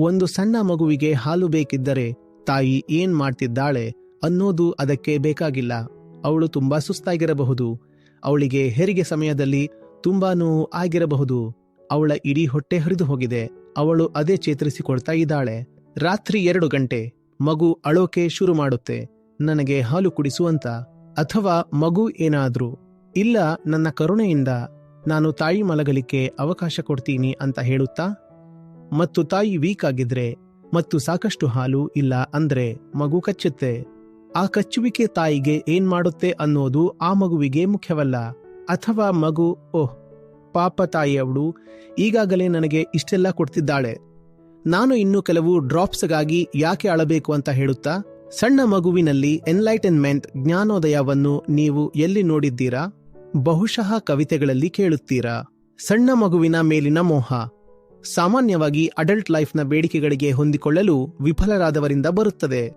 ಒಂದು ಸಣ್ಣ ಮಗುವಿಗೆ ಹಾಲು ಬೇಕಿದ್ದರೆ ತಾಯಿ ಏನ್ ಮಾಡ್ತಿದ್ದಾಳೆ ಅನ್ನೋದು ಅದಕ್ಕೆ ಬೇಕಾಗಿಲ್ಲ. ಅವಳು ತುಂಬಾ ಸುಸ್ತಾಗಿರಬಹುದು. ಅವಳಿಗೆ ಹೆರಿಗೆ ಸಮಯದಲ್ಲಿ ತುಂಬಾ ನೋವು ಆಗಿರಬಹುದು. ಅವಳ ಇಡೀ ಹೊಟ್ಟೆ ಹರಿದು ಹೋಗಿದೆ. ಅವಳು ಅದೇ ಚೇತರಿಸಿಕೊಳ್ತಾ ಇದ್ದಾಳೆ. ರಾತ್ರಿ ಎರಡು ಗಂಟೆ, ಮಗು ಅಳೋಕೆ ಶುರು ಮಾಡುತ್ತೆ. ನನಗೆ ಹಾಲು ಕುಡಿಸುವಂತ ಅಥವಾ ಮಗು ಏನಾದ್ರೂ. ಇಲ್ಲ, ನನ್ನ ಕರುಣೆಯಿಂದ. ನಾನು ತಾಯಿ ಮಲಗಲಿಕ್ಕೆ ಅವಕಾಶ ಕೊಡ್ತೀನಿ ಅಂತ ಹೇಳುತ್ತಾ? ಮತ್ತು ತಾಯಿ ವೀಕ್ ಆಗಿದ್ರೆ ಮತ್ತು ಸಾಕಷ್ಟು ಹಾಲು ಇಲ್ಲ ಅಂದ್ರೆ ಮಗು ಕಚ್ಚುತ್ತೆ. ಆ ಕಚ್ಚುವಿಕೆ ತಾಯಿಗೆ ಏನ್ ಮಾಡುತ್ತೆ ಅನ್ನೋದು ಆ ಮಗುವಿಗೆ ಮುಖ್ಯವಲ್ಲ. ಅಥವಾ ಮಗು, ಓಹ್, ಪಾಪ ತಾಯಿಯವಳು ಈಗಾಗಲೇ ನನಗೆ ಇಷ್ಟೆಲ್ಲ ಕೊಡ್ತಿದ್ದಾಳೆ. ನಾನು ಇನ್ನು ಕೆಲವು ಡ್ರಾಪ್ಸ್ಗಾಗಿ ಯಾಕೆ ಅಳಬೇಕು ಅಂತ ಹೇಳುತ್ತಾ? ಸಣ್ಣ ಮಗುವಿನಲ್ಲಿ ಎನ್ಲೈಟನ್ಮೆಂಟ್ ಜ್ಞಾನೋದಯವನ್ನು ನೀವು ಎಲ್ಲಿ ನೋಡಿದ್ದೀರಾ? ಬಹುಶಃ ಕವಿತೆಗಳಲ್ಲಿ ಕೇಳುತ್ತೀರಾ? ಸಣ್ಣ ಮಗುವಿನ ಮೇಲಿನ ಮೋಹ. ಸಾಮಾನ್ಯವಾಗಿ ಅಡಲ್ಟ್ ಲೈಫ್ನ ಬೇಡಿಕೆಗಳಿಗೆ ಹೊಂದಿಕೊಳ್ಳಲು ವಿಫಲರಾದವರಿಂದ ಬರುತ್ತದೆ.